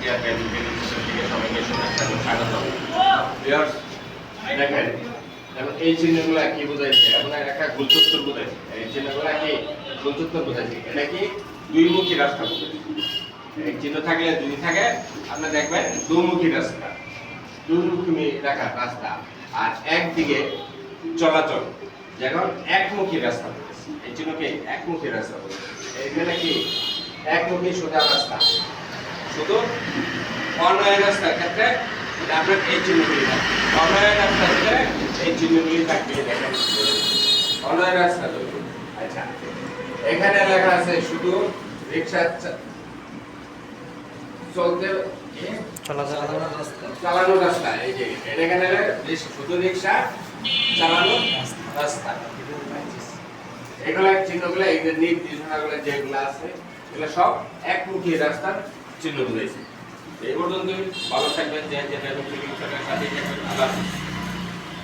Training থেকে সবাইকে শুভেচ্ছা স্বাগত। ভিউয়ার্স দেখেন এখন এই চিহ্নগুলো কি বোঝাইছে? এখন একটা গুলচত্বর বোঝাইছে। এই চিহ্নগুলো কি? গুলচত্বর বোঝাইছে। এটা কি? দুই মুখী রাস্তা বোঝাইছে। এই চিহ্ন থাকলে যদি থাকে আপনি দেখবেন দুমুখী রাস্তা। দুমুখী রাখা রাস্তা। আর একদিকে চলাচল। যখন একমুখী রাস্তা এই চিহ্নকে একমুখী রাস্তা বলেছে এখানে কি? একমুখী সোজা রাস্তা। শুধু অনয় রাস্তার ক্ষেত্রে আপনার এই চিহ্নগুলি থাকবে অনয় রাস্তার ক্ষেত্রে এই চিহ্নগুলি থাকবে দেখেন। অনয় রাস্তা আচ্ছা এখানে লেখা আছে শুধু রিক্সা চলতে রাস্তা। এই যে এটা এখানে শুধু রিক্সা চালানো রাস্তা। এগুলো চিহ্নগুলো এই যে নির্দেশনাগুলো যেগুলো আছে এগুলো সব একমুখী রাস্তার চিহ্ন রয়েছে এই পর্যন্ত ভালো থাকবেন। যে যে সাথে থাকবেন হাফেজ।